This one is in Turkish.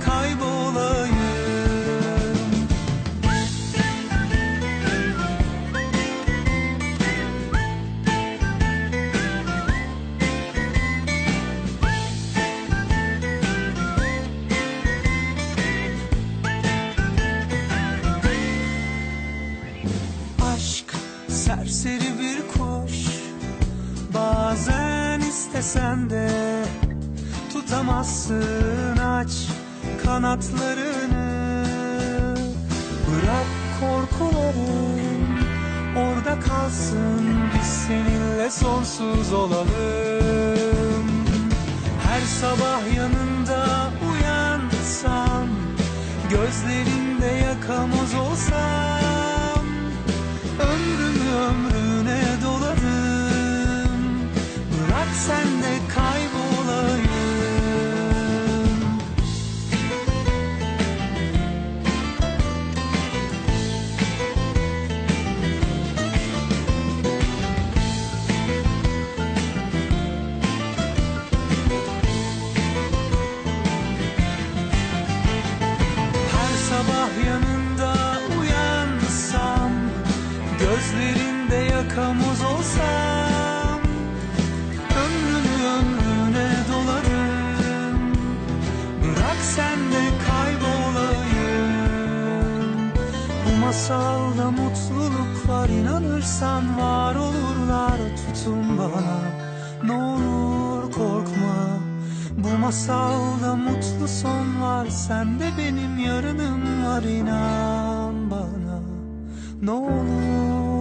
kaybolayım. Aşk serseri bir kuş. Bazen istesen de Tutamazsın aç kanatlarını. Bırak korkuların orada kalsın. Biz seninle sonsuz olalım. Her sabah yanında sen de kaybolayım. Bu masalda mutluluk var inanırsan var olurlar. Tutun bana Ne olur korkma. Bu masalda mutlu son var Sen de benim yarınım var inan bana. Ne olur